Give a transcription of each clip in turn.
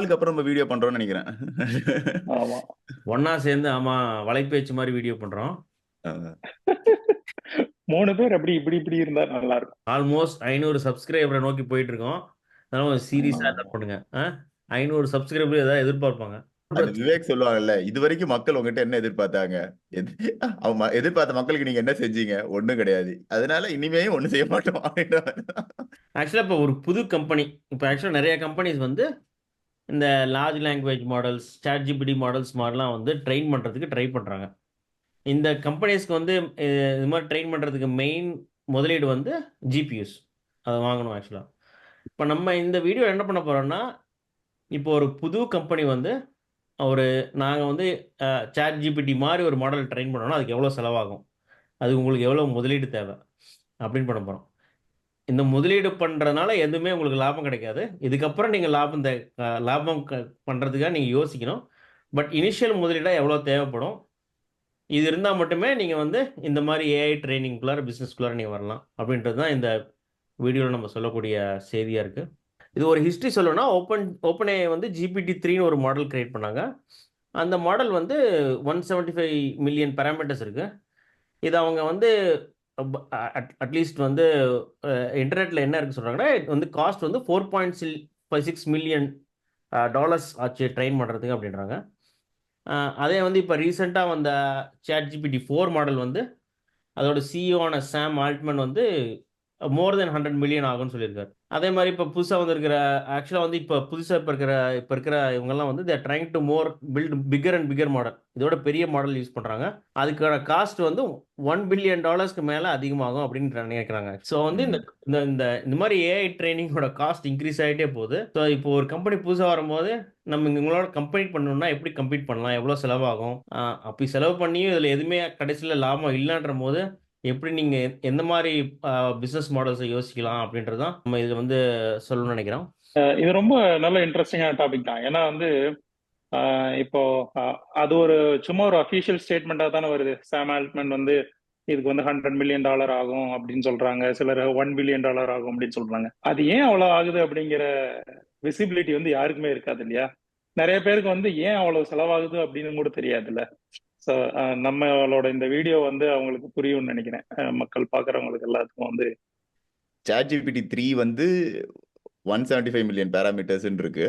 நாளுக்கு அப்புறம் நம்ம வீடியோ பண்றோம்னு நினைக்கிறேன். ஆமா. ஒண்ணா சேர்ந்து ஆமா வலைபேச்சு மாதிரி வீடியோ பண்றோம். மூணு பேர் அப்படி இப்படி இப்படி இருந்தா நல்லா இருக்கும் ஆல்மோஸ்ட் ஐநூறு சப்ஸ்கிரைபரை நோக்கி போயிட்டு இருக்கோம் அதனால சீரியஸா. எதாவது பண்ணுங்க. ஐநூறு சப்ஸ்கிரைபர் ஏதாவது எதிர்பார்ப்பாங்க. விவேக் சொல்லுவாங்கல்ல இது வரைக்கும் மக்கள் உங்ககிட்ட என்ன எதிர்பார்த்தாங்க? ம- எதிர்பார்த்த மக்களுக்கு நீங்க என்ன செஞ்சீங்க? ஒண்ணும் கிடையாது. அதனால இனிமேயும் ஒண்ணும் செய்ய மாட்டோம். தான். ஆக்சுவலாக இப்போ ஒரு புது கம்பெனி இப்போ ஆக்சுவலாக நிறைய கம்பெனிஸ் வந்து இந்த large language models chat GPT models மாதிரிலாம் வந்து ட்ரெயின் பண்ணுறதுக்கு ட்ரை பண்ணுறாங்க இந்த கம்பெனிஸ்க்கு வந்து இது மாதிரி ட்ரெயின் பண்ணுறதுக்கு மெயின் முதலீடு வந்து ஜிபியூஸ் அதை வாங்கணும் ஆக்சுவலாக இப்போ நம்ம இந்த வீடியோ என்ன பண்ண போகிறோம்னா இப்போ ஒரு புது கம்பெனி வந்து ஒரு நாங்கள் வந்து சாட் ஜிபிடி மாதிரி ஒரு மாடல் ட்ரெயின் பண்ணோம்னா அதுக்கு எவ்வளோ செலவாகும்? அது உங்களுக்கு எவ்வளோ முதலீடு தேவை? அப்படின்னு பண்ண போகிறோம் இந்த முதலீடு பண்ணுறதுனால எதுவுமே உங்களுக்கு லாபம் கிடைக்காது. இதுக்கப்புறம் நீங்கள் லாபம் தே லாபம் க பண்ணுறதுக்காக நீங்கள் யோசிக்கணும். பட் இனிஷியல் முதலீடாக எவ்வளோ தேவைப்படும்? இது இருந்தால் மட்டுமே நீங்கள் வந்து இந்த மாதிரி ஏஐ ட்ரைனிங்குள்ளார பிஸ்னஸ்குள்ளார நீங்கள் வரலாம். அப்படின்றது தான் இந்த வீடியோவில் நம்ம சொல்லக்கூடிய செய்தியாக இருக்குது இது ஒரு ஹிஸ்ட்ரி சொல்லணும்னா ஓப்பன் ஓப்பனே வந்து ஜிபிடி த்ரீன்னு ஒரு மாடல் க்ரியேட் பண்ணாங்க. அந்த மாடல் வந்து one seventy five million parameters இருக்குது இது அவங்க வந்து அட்லீஸ்ட் வந்து இன்டர்நெட்டில் என்ன இருக்கு சொல்கிறாங்கன்னா வந்து காஸ்ட் வந்து ஃபோர் பாயிண்ட் சில் ஃபைவ் சிக்ஸ் மில்லியன் டாலர்ஸ் ஆச்சு ட்ரெயின் பண்ணுறதுக்கு அப்படின்றாங்க. அதே வந்து இப்போ ரீசெண்டாக வந்த சேட் ஜிபிடி ஃபோர் மாடல் வந்து அதோட சிஇஓன சாம் ஆல்ட்மன் வந்து மோர் தென் ஹண்ட்ரட் மில்லியன் ஆகும்னு சொல்லியிருக்காரு. அதே மாதிரி இப்போ புதுசாக வந்திருக்கிற ஆக்சுவலாக வந்து இப்போ புதுசாக இப்போ இருக்கிற இப்போ இருக்கிற இவங்கெல்லாம் வந்து they're trying to more build bigger and bigger model இதோட பெரிய மாடல் யூஸ் பண்ணுறாங்க அதுக்கான காஸ்ட் வந்து ஒன் பில்லியன் டாலர்ஸ்க்கு மேலே அதிகமாகும் அப்படின்னு நினைக்கிறாங்க. ஸோ வந்து இந்த இந்த இந்த இந்த மாதிரி ஏஐ ட்ரைனிங்கோட காஸ்ட் இன்க்ரீஸ் ஆகிட்டே போகுது. ஸோ இப்போ ஒரு கம்பெனி புதுசாக வரும்போது நம்ம இவங்களோட கம்பெனி பண்ணணும்னா எப்படி கம்ப்ளீட் பண்ணலாம்? எவ்வளோ செலவாகும்? அப்படி செலவு பண்ணியும் இதில் எதுவுமே கடைசியில் லாபம் இல்லைன்ற போது எப்படி நீங்கள் எந்த மாதிரி பிஸ்னஸ் மாடல்ஸை யோசிக்கலாம் அப்படின்றது தான் நம்ம இதில் வந்து சொல்லணும்னு நினைக்கிறோம் அஹ் இது ரொம்ப நல்ல இன்ட்ரெஸ்டிங்கான டாபிக் தான். ஏன்னா வந்து இப்போ அது ஒரு சும்மா ஒரு அஃபீஷியல் ஸ்டேட்மெண்டா தானே வருது. சாம் ஆல்ட்மன் வந்து இதுக்கு வந்து ஹண்ட்ரட் மில்லியன் டாலர் ஆகும் அப்படின்னு சொல்றாங்க. சிலர் ஒன் பில்லியன் டாலர் ஆகும் அப்படின்னு சொல்றாங்க. அது ஏன் அவ்வளவு ஆகுது அப்படிங்கிற விசிபிலிட்டி வந்து யாருக்குமே இருக்காது இல்லையா? நிறைய பேருக்கு வந்து ஏன் அவ்வளவு செலவாகுது அப்படின்னு கூட தெரியாதுல்ல. ஸோ நம்மளோட இந்த வீடியோ வந்து அவங்களுக்கு புரியும்னு நினைக்கிறேன் மக்கள் பார்க்குறவங்களுக்கு எல்லாத்துக்கும் வந்து சாட் ஜிபிடி த்ரீ வந்து one seventy five million parameters இருக்கு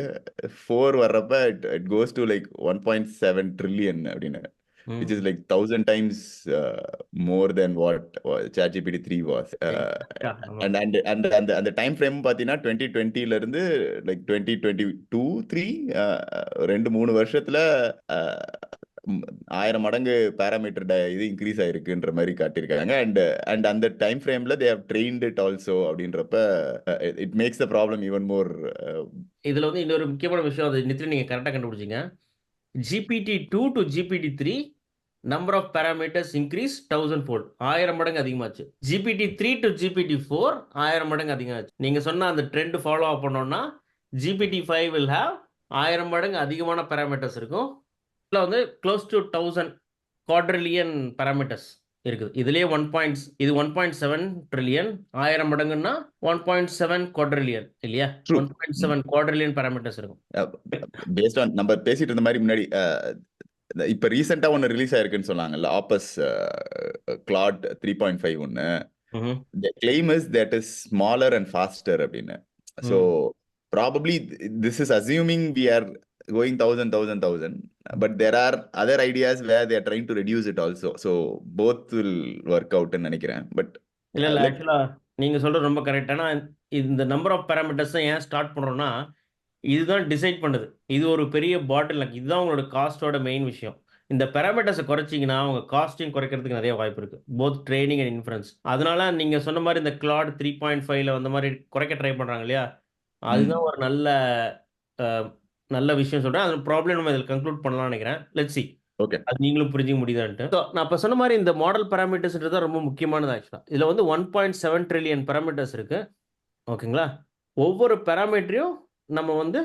ஃபோர் வர்றப்ப it goes to like one point seven trillion அப்படின்னு ம். which is like thousand times uh, more than what uh, ChatGPT 3 was. Uh, Yeah, ஆமா. and and and and the, and the time frame பார்த்தீங்கன்னா twenty டுவெண்ட்டில இருந்து like twenty twenty two three ரெண்டு மூணு வருஷத்துல uh, ஆயிரம் மடங்கு பேராமீட்டர் இது இன்க்ரீஸ் ஆயிருக்குன்ற மாதிரி காட்டியிருக்காங்க. அண்ட் அண்ட் அந்த டைம் ஃப்ரேம்ல they have trained it also அப்படின்றப்ப it makes the problem even more இதில் வந்து இன்னொரு முக்கியமான விஷயம் அது நித்திரி நீங்கள் கரெக்டாக கண்டுபிடிச்சிங்க. GPT two to GPT three number of parameters increase thousand fold ஆயிரம் மடங்கு அதிகமாச்சு. GPT three to GPT four ஆயிரம் மடங்கு அதிகமாச்சு. நீங்கள் சொன்ன அந்த ட்ரெண்ட் ஃபாலோ அப் பண்ணோம்னா ஜிபிடி ஃபைவ் வில் ஹாவ் ஆயிரம் மடங்கு அதிகமான பேராமீட்டர்ஸ் இருக்கும். வந்து close to thousand quadrillion parameters இருக்குது. இதுலேயே ஒன் பாயிண்ட் இது ஒன் பாயிண்ட் செவன் ட்ரில்லியன் ஆயிரம் மடங்குன்னா ஒன் பாயிண்ட் செவன் குவாட்ரிலியன் இல்லையா. One point seven quadrillion parameters இருக்கும். பேஸ்ட் ஆன் நம்ம பேசிட்டு இருந்த மாதிரி முன்னாடி இப்ப ரீசெண்டா ஒன்னு ரிலீஸ் ஆயிருக்குன்னு சொன்னாங்கல்ல Opus Claude three point five ஒன்னு claim is that is smaller and faster அப்படின்னு. probably th- this is assuming we are going thousand thousand thousand. But there are other ideas where they are trying to reduce it also. So both will work out நினைக்கிறேன். But இல்ல இல்ல ஆக்சுவலா நீங்க சொல்றது ரொம்ப correct ஆனா இந்த number of parameters ஏன் ஸ்டார்ட் பண்றோம்னா இதுதான் டிசைட் பண்ணுது. இது ஒரு பெரிய பாட்டில் இதுதான் உங்களோட காஸ்டோட மெயின் விஷயம். இந்த பேராமீட்டர்ஸை குறைச்சிங்கன்னா உங்க காஸ்டையும் குறைக்கிறதுக்கு நிறைய வாய்ப்பு இருக்கு. போத் ட்ரைனிங் அண்ட் இன்ஃபரன்ஸ் அதனால நீங்க சொன்ன மாதிரி இந்த கிளாட் த்ரீ பாயிண்ட் ஃபைவ்ல வந்த மாதிரி குறைக்க ட்ரை பண்றாங்க இல்லையா? அதுதான் ஒரு நல்ல நல்ல விஷயம் சொல்றேன். அது ப்ராப்ளம் நம்ம இதில் கன்க்ளூட் பண்ணலாம்னு நினைக்கிறேன். Let's see Okay. அது நீங்களும் புரிஞ்சுக்க முடியுதான்ட்டு. நான் இப்போ சொன்ன மாதிரி இந்த மாடல் பேராமீட்டர்ஸ்ன்றது தான் ரொம்ப முக்கியமானது ஆக்சுவலாக இதில் வந்து one point seven trillion parameters இருக்கு. ஓகேங்களா ஒவ்வொரு பேராமீட்டரையும் நம்ம வந்து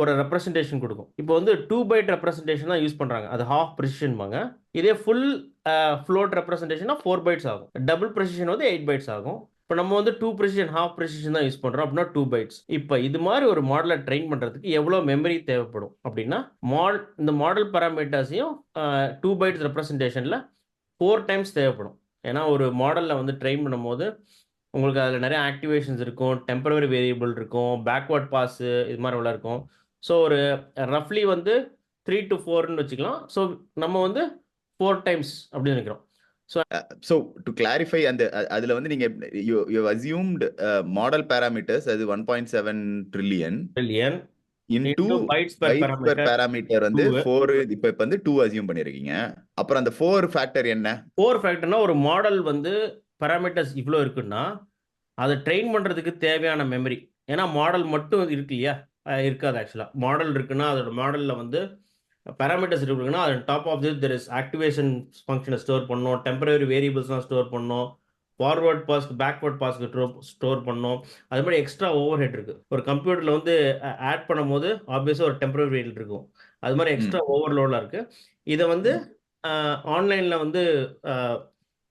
ஒரு ரெப்ரசன்டேஷன் கொடுக்கும். இப்போ வந்து டூ பைட் ரெப்ரசன்டேஷன் தான் யூஸ் பண்ணுறாங்க அது ஹாஃப் ப்ரெசிஷன்பாங்க இதே ஃபுல் ஃப்ளோட் ரெப்ரசன்டேஷனாக ஃபோர் பைட்ஸ் ஆகும். டபுள் ப்ரெசிஷன் வந்து எயிட் பைட்ஸ் ஆகும். இப்போ நம்ம வந்து டூ ப்ரெசிஷன் ஹாஃப் ப்ரெசிஷன் தான் யூஸ் பண்ணுறோம் அப்படின்னா டூ பைட்ஸ் இப்போ இது மாதிரி ஒரு மாடலை ட்ரெயின் பண்ணுறதுக்கு எவ்வளோ மெமரி தேவைப்படும் அப்படின்னா மால் இந்த மாடல் பராமீட்டர்ஸையும் டூ பைட்ஸ் ரெப்ரசன்டேஷனில் ஃபோர் டைம்ஸ் தேவைப்படும். ஏன்னா ஒரு மாடலில் வந்து ட்ரெயின் பண்ணும்போது உங்களுக்கு அதில் நிறைய ஆக்டிவேஷன்ஸ் இருக்கும் டெம்பரவரி வேரியபிள் இருக்கும் பேக்வர்ட் பாஸு இது மாதிரி எல்லாம் இருக்கும். ஸோ ஒரு ரஃப்லி வந்து த்ரீ டு ஃபோர்னு வச்சுக்கலாம். ஸோ நம்ம வந்து ஃபோர் டைம்ஸ் அப்படின்னு நினைக்கிறோம். ஸோ டு கிளாரிஃபை அந்த அதுல வந்து நீங்க you you assumed model parameters அது one point seven trillion trillion into bytes per parameter வந்து. ஃபோர் இப்போ இப்போ வந்து டூ அசியூம் பண்ணிருக்கீங்க. அப்புறம் அந்த ஃபோர் ஃபேக்டர் என்ன? ஃபோர் ஃபேக்டர்னா ஒரு மாடல் வந்து பேராமீட்டர்ஸ் இவ்வளோ இருக்குன்னா அதை ட்ரெயின் பண்ணுறதுக்கு தேவையான மெமரி ஏன்னா மாடல் மட்டும் இருக்கு இல்லையா? இருக்காது ஆக்சுவலாக மாடல் இருக்குன்னா அதோட மாடலில் வந்து பேராமீட்டர்ஸ் இருக்குன்னா அது top of this there is activation ஃபங்க்ஷனை ஸ்டோர் பண்ணணும் டெம்பரரி வேரியபிள்ஸ்லாம் ஸ்டோர் பண்ணணும் ஃபார்வர்ட் பாஸ்க்கு பேக்வர்ட் பாஸ்க்கு ஸ்டோர் பண்ணணும் அது மாதிரி எக்ஸ்ட்ரா ஓவர் ஹெட் இருக்குது ஒரு கம்ப்யூட்டரில் வந்து ஆட் பண்ணும்போது ஆப்வியஸாக ஒரு டெம்பரரி வேரியபிள் இருக்கும். அது மாதிரி எக்ஸ்ட்ரா ஓவர்லோடாக இருக்குது இதை வந்து ஆன்லைனில் வந்து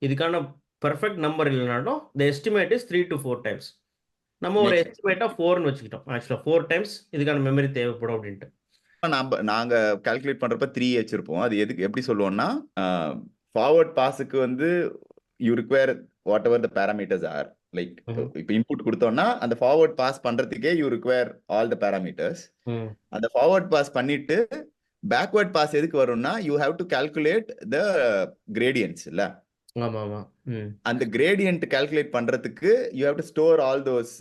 இதுக்கான பெர்ஃபெக்ட் நம்பர் இல்லைனாலும் the estimate is three to four times நம்ம ஒரு. எஸ்டிமேட்டாக ஃபோர்னு வச்சுக்கிட்டோம். ஆக்சுவலாக ஃபோர் டைம்ஸ் இதுக்கான மெமரி தேவைப்படும் அப்படின்ட்டு. நாம நாங்க கால்குலேட் பண்றப்ப த்ரீ வச்சிருப்போம். அது எதுக்கு எப்படி சொல்லுவோம்னா ஃபார்வர்ட் பாஸுக்கு வந்து you require whatever the parameters are like. இப்போ இன்புட் கொடுத்தோம்னா அந்த ஃபார்வர்ட் பாஸ் பண்றதுக்கே you require all the parameters அந்த ஃபார்வர்ட் பாஸ் பண்ணிட்டு பேக்வர்ட் பாஸ் எதுக்கு வரும்னா you have to calculate the gradients இல்ல? அந்த கிரேடியன்ட் கால்குலேட் பண்றதுக்கு you have to store all those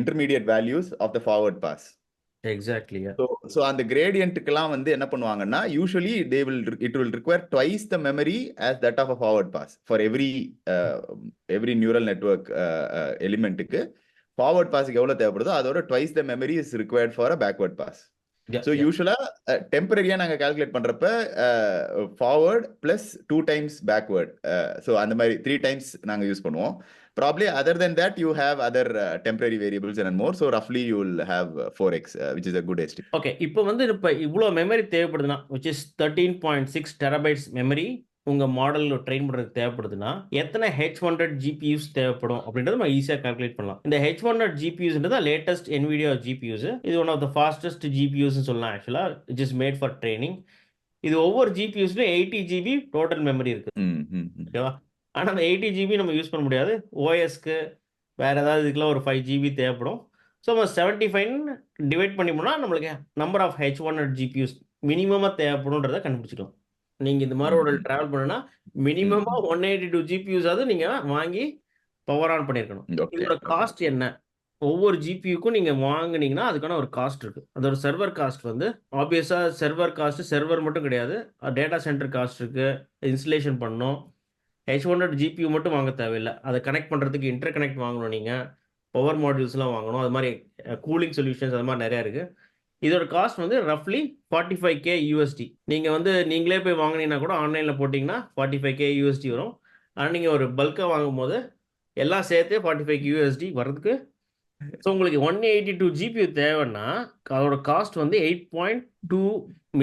intermediate values of the forward pass exactly so so அந்த கிரேடியன்ட்டுக்கெல்லாம் வந்து என்ன பண்ணுவாங்கன்னா usually they will it will require twice the memory as that of a forward pass for every every neural network எலிமெண்ட்டுக்கு forward பாஸுக்கு எவ்வளோ தேவைப்படுதோ அதோட twice the memory is required for a backward pass so யூஸ்வலாக டெம்பரரியாக நாங்கள் calculate பண்ணுறப்ப forward plus two times backward so அந்த மாதிரி த்ரீ டைம்ஸ் நாங்கள் யூஸ் பண்ணுவோம். Probably other then that you have other temporary variables and more so ரஃப்லி you will have four X which is a good estimate okay இப்போ வந்து இப்போ இவ்வளோ memory தேவைப்படுதுன்னா which is thirteen point six terabytes memory உங்கள் மாடலில் train பண்ணுறதுக்கு தேவைப்படுதுன்னா எத்தனை H hundred GPUs தேவைப்படும் அப்படின்றத நம்ம ஈஸியாக கால்குலேட் பண்ணலாம். இந்த ஹெச் ஹண்ட்ரட் ஜிபியூஸ்ன்றது லேட்டஸ்ட் NVIDIA ஜிபியூஸ் இது ஒன் ஆஃப் த ஃபாஸ்டஸ்ட் ஜிபியூஸ்னு சொல்லலாம் ஆக்சுவலாக it is made for training இது ஒவ்வொரு ஜிபியூஸ்லையும் எயிட்டி ஜிபி டோட்டல் மெமரி இருக்குது ம். ஓகேவா ஆனால் அந்த எயிட்டி ஜிபி நம்ம யூஸ் பண்ண முடியாது. ஓஎஸ்க்கு வேறு ஏதாவது இதுக்கெல்லாம் ஒரு ஃபைவ் ஜிபி தேவைப்படும். ஸோ நம்ம செவன்ட்டி ஃபைவ் டிவைட் பண்ணி போனால் நம்மளுக்கு number of H one hundred GPUs மினிமமாக தேவைப்படும்ன்றதை கண்டுபிடிச்சிக்கலாம். நீங்கள் இந்த மாதிரி ஒரு. ட்ராவல் பண்ணுன்னா மினிமமாக ஒன் எயிட்டி டூ ஜிபியூஸாவது நீங்கள் வாங்கி பவர் ஆன் பண்ணியிருக்கணும் Okay, இதோட. காஸ்ட் என்ன? ஒவ்வொரு ஜிபியூக்கும் நீங்கள் வாங்குனீங்கன்னா அதுக்கான ஒரு காஸ்ட் இருக்குது அதோட சர்வர் காஸ்ட் வந்து ஆப்வியஸாக சர்வர் காஸ்ட் சர்வர் மட்டும் கிடையாது. டேட்டா சென்டர் காஸ்ட் இருக்குது இன்ஸ்டலேஷன் பண்ணணும் ஹெச் ஹண்ட்ரட் ஜிபியூ மட்டும் வாங்க தேவையில்லை. அதை கனெக்ட் பண்ணுறதுக்கு இன்டர் கனெக்ட் வாங்கணும் நீங்கள் பவர் மாடியூல்ஸ்லாம் வாங்கணும். அது மாதிரி கூலிங் சொல்யூஷன்ஸ் அது மாதிரி நிறையா இருக்குது இதோட காஸ்ட் வந்து ரஃப்லி ஃபார்ட்டி ஃபைவ் கே யூஎஸ்டி நீங்கள் வந்து நீங்களே போய் வாங்கினீங்கன்னா கூட ஆன்லைனில் போட்டிங்கன்னா ஃபார்ட்டி ஃபைவ் கே யூஎஸ்டி வரும். ஆனால் நீங்கள் ஒரு பல்காக வாங்கும்போது எல்லாம் சேர்த்தே ஃபார்ட்டி ஃபைவ் யூஎஸ்டி வர்றதுக்கு ஸோ உங்களுக்கு ஒன் எயிட்டி டூ ஜிபி தேவைன்னா அதோட காஸ்ட் வந்து eight point two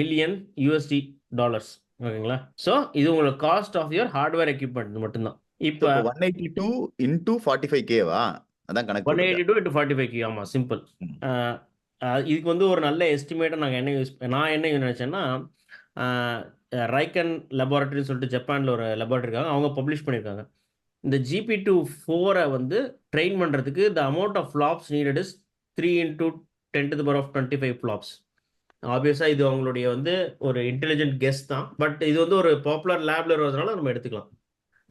million USD dollars ஓகேங்களா? ஸோ இது உங்களோட cost of your hardware equipment மட்டும்தான். இப்போ So, 182 into 45K வா? அதான் கணக்கு. One. Eighty two into forty five ஆமாம் சிம்பிள். இதுக்கு வந்து ஒரு நல்ல எஸ்டிமேட்டை நாங்கள் என்ன யூஸ் நான் என்ன நினச்சேன்னா ரைக்கன் லெபார்ட்ரின்னு சொல்லிட்டு ஜப்பானில் ஒரு லெபார்ட்ரி இருக்காங்க. அவங்க பப்ளிஷ் பண்ணியிருக்காங்க இந்த ஜிபி டூ ஃபோரை வந்து ட்ரெயின் பண்ணுறதுக்கு the amount of flops needed is three into ten to power of twenty five flops ஆப்வியஸாக இது அவங்களுடைய வந்து ஒரு இன்டெலிஜென்ட் கெஸ்ட் தான். பட் இது வந்து ஒரு பாப்புலர் லேபில் இருக்கிறதுனால நம்ம எடுத்துக்கலாம்.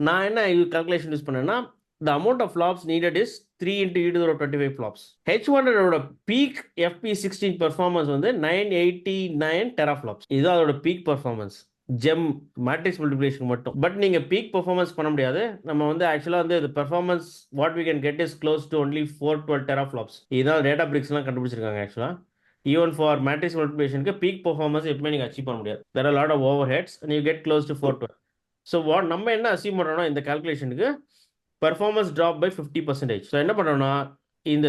நான் என்ன இது கால்குலேஷன் யூஸ் பண்ணேன்னா the amount of flops needed is three into E to twenty five flops H ஒன்னோட பீக் எஃபி சிக்ஸ்டீன் பெர்ஃபார்மன்ஸ் வந்து nine eighty nine tera flops இதுதான் அதோட peak performance GEMM matrix multiplication மட்டும். பட் நீங்கள் peak performance பண்ண முடியாது. நம்ம வந்து ஆக்சுவலாக வந்து இது performance what we can get is close to only four twelve tera flops இதுதான் டேட்டா பிரிக்ஸ்லாம் கண்டுபிடிச்சிருக்காங்க ஆக்சுவலாக ஈவன் ஃபார் மேட்ரிக்ஸ் மல்டிபிளேஷனுக்கு பீக் பெர்ஃபார்மன்ஸ் எப்பவுமே நீங்கள் அச்சீவ் பண்ண முடியாது. There lot of over heads you get close to four twelve so what நம்ம என்ன அச்சீவ் பண்ணுறோம்னா இந்த கால்குலேஷனுக்கு performance drop by fifty percentage so என்ன பண்ணுறோம்னா இந்த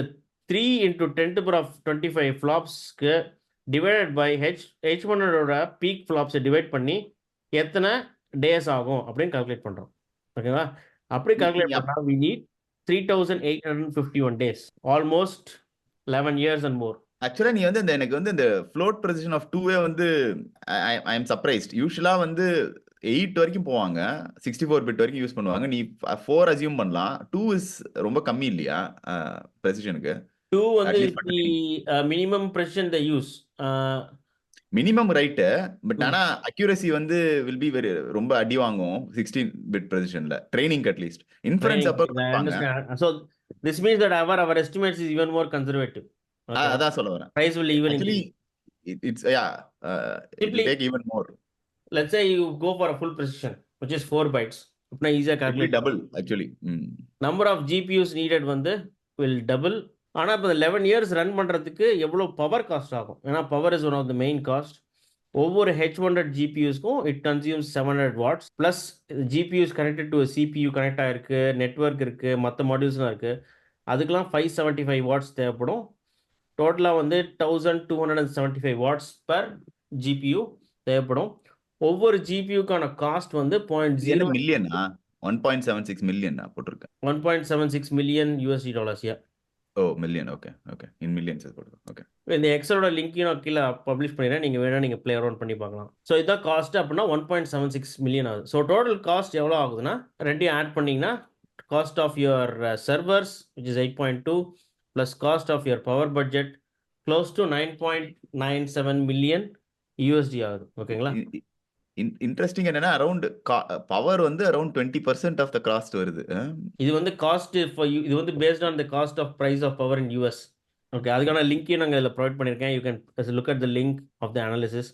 three into ten power of twenty five ஃப்ளாப்ஸ்க்கு divided by H H ஒன்னோட peak ஃப்ளாப்ஸை divide பண்ணி எத்தனை டேஸ் ஆகும் அப்படின்னு கால்குலேட் பண்ணுறோம் ஓகேவா அப்படி கால்குலேட். பண்ணால் we need three thousand eight hundred fifty one days almost eleven years and more ஆக்சுவலா நீ வந்து இந்த எனக்கு வந்து இந்த ஃப்ளோட் பொசிஷன் ஆஃப் டூவே வந்து ஐ எம் சர்ப்ரைஸ்ட் யூஸ்வலா வந்து எயிட் வரைக்கும் போவாங்க. சிக்ஸ்டி ஃபோர் பிட் வரைக்கும் யூஸ் பண்ணுவாங்க. நீ ஃபோர் அசியூம் பண்ணலாம். டூ இஸ் ரொம்ப கம்மி இல்லையா? ப்ரெசிஷனுக்கு. டூ வந்து minimum precision the use. Minimum right. But ஆனா அக்யூரசி வந்து வில் பி வெரி ரொம்ப அடி வாங்கும் சிக்ஸ்டீன் பிட் பொசிஷன்ல ட்ரைனிங் அட்லீஸ்ட் இன்ஃபரன்ஸ் அப்போ so this means that our our estimates is even more conservative அதான் சொல்ல வரேன். Even actually increase. It's yeah Simply- take even more Let's say you go for a full precision, which is 4 bytes. ஈஸியாக calculate double actually number of GPUs needed வந்து will double ஆனால் இப்போ eleven years run பண்ணுறதுக்கு எவ்வளோ power cost ஆகும்? ஏன்னா power is one of the main cost ஒவ்வொரு H hundred ஜிபியூஸ்க்கும் it consumes seven hundred watts plus GPUs connected to CPU connect ஆகிருக்கு network இருக்குது மற்ற மாடியூல்ஸ்லாம் இருக்குது அதுக்கெலாம் ஃபைவ் செவன்ட்டி ஃபைவ் வாட்ஸ் தேவைப்படும். டோட்டலாக வந்து thousand two hundred and seventy five watts per GPU தேவைப்படும். ஒவ்வொரு ஜிபியூக்கான காஸ்ட் வந்து பாயிண்ட் ஜீரோ மில்லியனா ஒன் பாயிண்ட் செவன் சிக்ஸ் மில்லியனா போட்டிருக்கேன் one point seven six million USD dollars yeah oh million okay okay in millions போட்டிருக்கேன் ஓகே இந்த எக்ஸலோட லிங்க்கையும் நான் கீழே பப்ளிஷ் பண்ணிடுறேன். நீங்கள் வேணால் நீங்கள் ப்ளே அரௌண்ட் பண்ணி பார்க்கலாம். ஸோ இதான் காஸ்ட் அப்படின்னா one point seven six million ஆகுது. ஸோ டோட்டல் காஸ்ட் எவ்வளோ ஆகுதுன்னா ரெண்டையும் ஆட் பண்ணிங்கன்னா cost of your servers which is eight point two plus cost of your power budget close to nine point nine seven million USD ஆகுது. ஓகேங்களா interesting என்னன்னா around power வந்து around twenty percent of the cost வருது. இது வந்து cost இது வந்து based on the cost of price of power in US okay அதுக்கான லிங்க்கையும் நாங்கள் இதில் ப்ரொவைட் பண்ணியிருக்கேன். You can look at the link of the analysis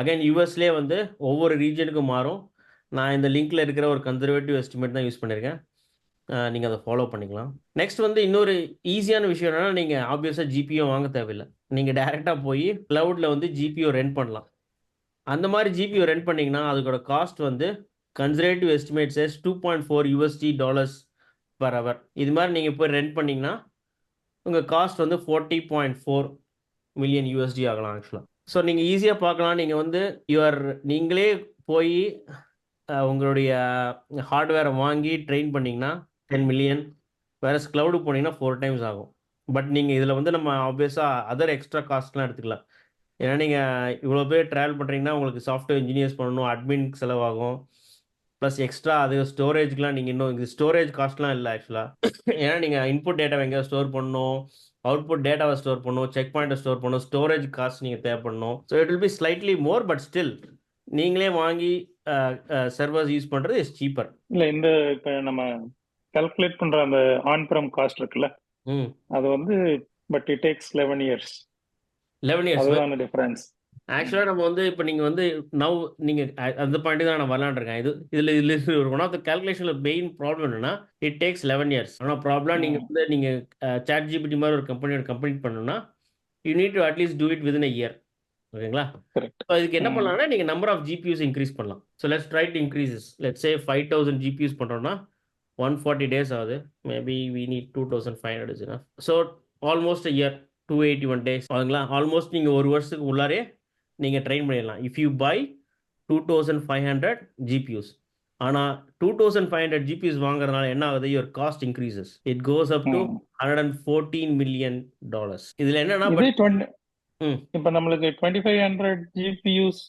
again யூஎஸ்லேயே வந்து ஒவ்வொரு ரீஜனுக்கும் மாறும். நான் இந்த லிங்க்கில் இருக்கிற ஒரு கன்சர்வேட்டிவ் எஸ்டிமேட் தான் யூஸ் பண்ணியிருக்கேன். நீங்கள் அதை ஃபாலோ பண்ணிக்கலாம். நெக்ஸ்ட் வந்து இன்னொரு ஈஸியான விஷயம் என்னென்னா நீங்கள் ஆப்வியஸாக ஜிபிஓ வாங்க தேவையில்லை. நீங்கள் டேரெக்டாக போய் க்ளவுடில் வந்து ஜிபிஓ ரெண்ட் பண்ணலாம். அந்த மாதிரி ஜிபிஓ ரெண்ட் பண்ணிங்கன்னா அதுக்கோட காஸ்ட் வந்து conservative S two point four USD dollars per hour இது மாதிரி நீங்கள் போய் ரெண்ட் பண்ணிங்கன்னா உங்கள் காஸ்ட் வந்து forty point four million USD ஆகலாம் ஆக்சுவலாக ஸோ நீங்கள் ஈஸியாக பார்க்கலாம். நீங்கள் வந்து யுவர் நீங்களே போய் உங்களுடைய ஹார்ட்வேரை வாங்கி ட்ரெயின் பண்ணிங்கன்னா டென் மில்லியன் வேறு க்ளவுடு போனீங்கன்னா ஃபோர் டைம்ஸ் ஆகும். பட் நீங்கள் இதில் வந்து நம்ம ஆப்வியஸாக அதர் எக்ஸ்ட்ரா காஸ்ட்லாம் எடுத்துக்கலாம். ஏன்னா நீங்கள் இவ்வளோ பேர் ட்ராவல் பண்ணுறீங்கன்னா உங்களுக்கு சாஃப்ட்வேர் இன்ஜினியர்ஸ் பண்ணணும் அட்மின் செலவாகும். ப்ளஸ் எக்ஸ்ட்ரா அது ஸ்டோரேஜ்க்குலாம் நீங்கள் இன்னும் இது ஸ்டோரேஜ் காஸ்ட்லாம் இல்லை ஆக்சுவலாக ஏன்னா நீங்கள் இன்புட் டேட்டாவை எங்கேயா ஸ்டோர் பண்ணணும் அவுட்புட் டேட்டாவை ஸ்டோர் பண்ணணும் செக் பாயிண்ட்டை ஸ்டோர் பண்ணணும் ஸ்டோரேஜ் காஸ்ட் நீங்கள் தேவைப்படணும். So it will be slightly more but still நீங்களே வாங்கி சர்வர்ஸ் யூஸ் பண்ணுறது இஸ் சீப்பர் இல்ல இந்த இப்ப நம்ம கால்குலேட் பண்ற அந்த ஆன் ப்ரம் காஸ்ட் இருக்குல்ல ம். அது வந்து but it takes eleven years eleven years difference ஆக்சுவலாக நம்ம வந்து இப்போ நீங்கள் வந்து நவ் நீங்கள் அந்த பாயிண்ட் தான் நான் வரலான்ருக்கேன் இது இதில் இதில் ஒன் ஆஃப் த கேல்குலேஷனில் மெயின் ப்ராப்ளம் என்னன்னா இட் டேக்ஸ் லெவன் இயர்ஸ் ஆனால் ப்ராப்ளம் நீங்கள் வந்து நீங்கள் சாட் ஜிபிடி மாதிரி ஒரு கம்பெனியோட கம்ப்ளீட் பண்ணணும்னா you need to at least do it within a year ஓகேங்களா? ஸோ இதுக்கு என்ன. பண்ணலாம்னா நீங்கள் நம்பர் ஆஃப் ஜிபியூஸ் இன்க்ரீஸ் பண்ணலாம். So let's try to increases let's say five thousand GPUs பண்ணுறோம்னா ஒன் ஃபார்ட்டி டேஸ் ஆகுது. Maybe we need two thousand five hundred so almost year two eighty one days அதுங்களா almost நீங்கள் ஒரு வருஷத்துக்கு உள்ளாரே நீங்கள் train பண்ணிடலாம். If you buy two thousand five hundred GPUs ஆனால் two thousand five hundred GPUs வாங்குறதுனால என்ன ஆகுது? Your cost increases it goes up to hundred and fourteen million dollars இதில் என்னன்னா. இப்ப நம்மளுக்கு டுவெண்ட்டி ஃபைவ் ஹண்ட்ரட் ஜிபியூஸ்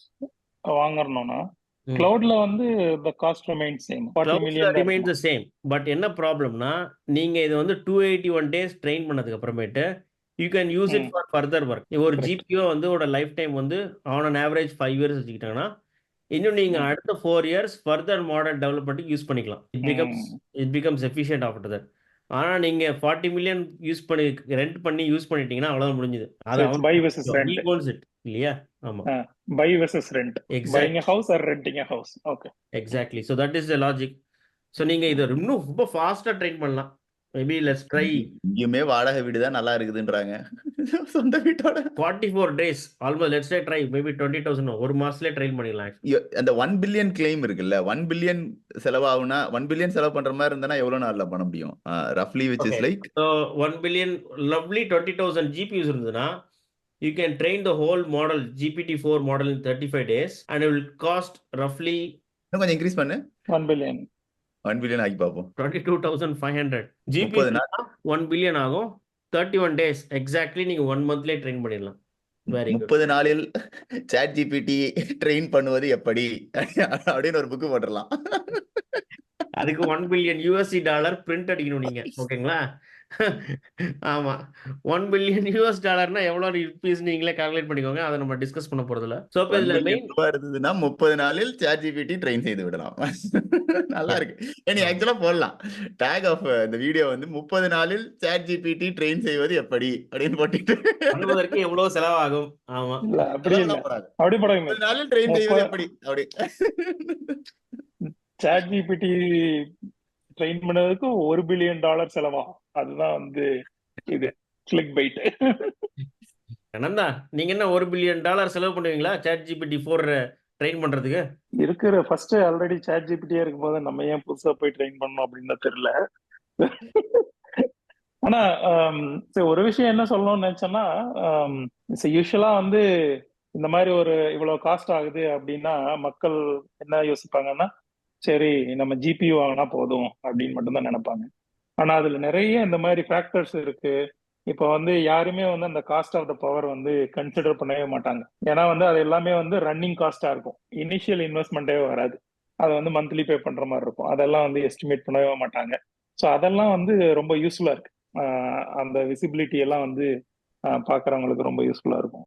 வாங்கணும்னா ம். கிளவுட்ல வந்து the cost remain same forty million remains the same but என்ன ப்ராப்ளம்னா நீங்க இது வந்து two eighty one days train பண்ணதுக்கு அப்புறமேட்டு you can use it. For further work ஒரு. ஜிபிஓ வந்து ஒரு லைஃப் டைம் வந்து on an average five years வச்சுக்கிட்டாங்கன்னா இன்னும் நீங்க ம். அடுத்த ஃபோர் இயர்ஸ் ஃபர்தர் மாடல் டெவலப்மெண்ட்டுக்கு யூஸ் பண்ணிக்கலாம். It becomes it becomes efficient after that ஆனா நீங்க ஃபார்ட்டி மில்லியன் யூஸ் பண்ணி ரெண்ட் பண்ணி யூஸ் பண்ணிட்டீங்கன்னா அவ்வளவுதான் முடிஞ்சுது. அது பை வெர்சஸ் ரெண்ட் இட் இல்லையா? ஆமா. Buy versus rent buying house or renting house okay exactly so that is the logic so நீங்கள் இதை இன்னும் ரொம்ப ஃபாஸ்ட்டாக ட்ரெயின் பண்ணலாம். மேபி லெட்ஸ் ட்ரை இங்கேயுமே வாடகை வீடு தான் நல்லா இருக்குதுன்றாங்க. சொந்த வீட்டோட. Forty four days almost let's try maybe twenty thousand ஒரு மாசத்துலேயே ட்ரெயின் பண்ணிடலாம் அந்த ஒன் பில்லியன் கிளைம் இருக்குல்ல ஒன் பில்லியன் செலவாகுனா ஒன் பில்லியன் செலவு பண்ற மாதிரி இருந்தா எவ்வளவு நாள்ல பண்ண முடியும்? ரஃப்லி which is. Like one billion lovely twenty thousand GPUs இருந்ததுன்னா you can train the whole model GPT four model in thirty five days and will cost ரஃப்லி இன்னும் கொஞ்சம் இன்க்ரீஸ் பண்ணு. ஒன் பில்லியன் ஒன் பில்லியன் ஆக்கி பார்ப்போம் twenty two thousand five hundred GP one billion ஆகும். Thirty one days exactly நீங்கள் one மந்த்லேயே train பண்ணிடலாம். முப்பது நாளில் சாட் ஜிபிடி ட்ரெயின் பண்ணுவது எப்படி? அப்படின்னு ஒரு புக்கு போட்டுடலாம். அதுக்கு one billion USD dollar print அடிக்கணும் நீங்க. ஓகேங்களா ஆமா. ஒன் பில்லியன் யூஎஸ் டாலர்னா எவ்வளோ ருபீஸ் நீங்களே கால்குலேட் பண்ணிக்கோங்க. அதை நம்ம டிஸ்கஸ் பண்ண போறதில்ல. ஸோ இப்போ இதுல மெயின் இருந்ததுன்னா முப்பது நாளில் சாட் ஜிபிடி ட்ரெயின் செய்து விடலாம். நல்லா இருக்கு. நீ ஆக்சுவலா போடலாம். டேக் ஆஃப் இந்த வீடியோ வந்து முப்பது நாளில் சாட் ஜிபிடி ட்ரெயின் செய்வது எப்படி? அப்படின்னு போட்டுட்டு. பண்ணுவதற்கு எவ்வளவு செலவாகும்? ஆமா. அப்படி. அப்படி முப்பது நாளில் ட்ரெயின் செய்வது எப்படி? அப்படி. சாட் ஜிபிடி ட்ரெயின் பண்ணதுக்கு ஒரு பில்லியன் டாலர் செலவாகும். அதுதான் வந்து இது கிளிக் பைட் நந்தா நீங்க என்ன ஒரு பில்லியன் டாலர் செலவு பண்ணுவீங்களா? சாட் ஜிபிடி ஃபோர் ட்ரெயின் பண்றதுக்கு? இருக்கிற ஃபர்ஸ்ட் ஆல்ரெடி சாட் ஜிபிடியா இருக்கும் போது நம்ம ஏன் புதுசா போய் ட்ரெயின் பண்ணோம் அப்படின்னு தெரியல. ஆனா ஒரு விஷயம் என்ன சொல்லணும்னு நினைச்சேன்னா யூஸ்வலா வந்து இந்த மாதிரி ஒரு இவ்வளவு காஸ்ட் ஆகுது அப்படின்னா மக்கள் என்ன யோசிப்பாங்கன்னா சரி நம்ம ஜிபி வாங்கினா போதும் அப்படின்னு மட்டும்தான் நினைப்பாங்க. ஆனா அதுல நிறைய இந்த மாதிரி ஃபேக்டர்ஸ் இருக்கு. இப்போ வந்து யாருமே வந்து அந்த காஸ்ட் ஆஃப் த பவர் வந்து கன்சிடர் பண்ணவே மாட்டாங்க. ஏன்னா வந்து அது எல்லாமே வந்து ரன்னிங் காஸ்டா இருக்கும். இனிஷியல் இன்வெஸ்ட்மெண்ட்டே வராது. அதை வந்து மந்த்லி பே பண்ற மாதிரி இருக்கும். அதெல்லாம் வந்து எஸ்டிமேட் பண்ணவே மாட்டாங்க. ஸோ அதெல்லாம் வந்து ரொம்ப யூஸ்ஃபுல்லா இருக்கு. அந்த விசிபிலிட்டி எல்லாம் வந்து பாக்குறவங்களுக்கு ரொம்ப யூஸ்ஃபுல்லா இருக்கும்.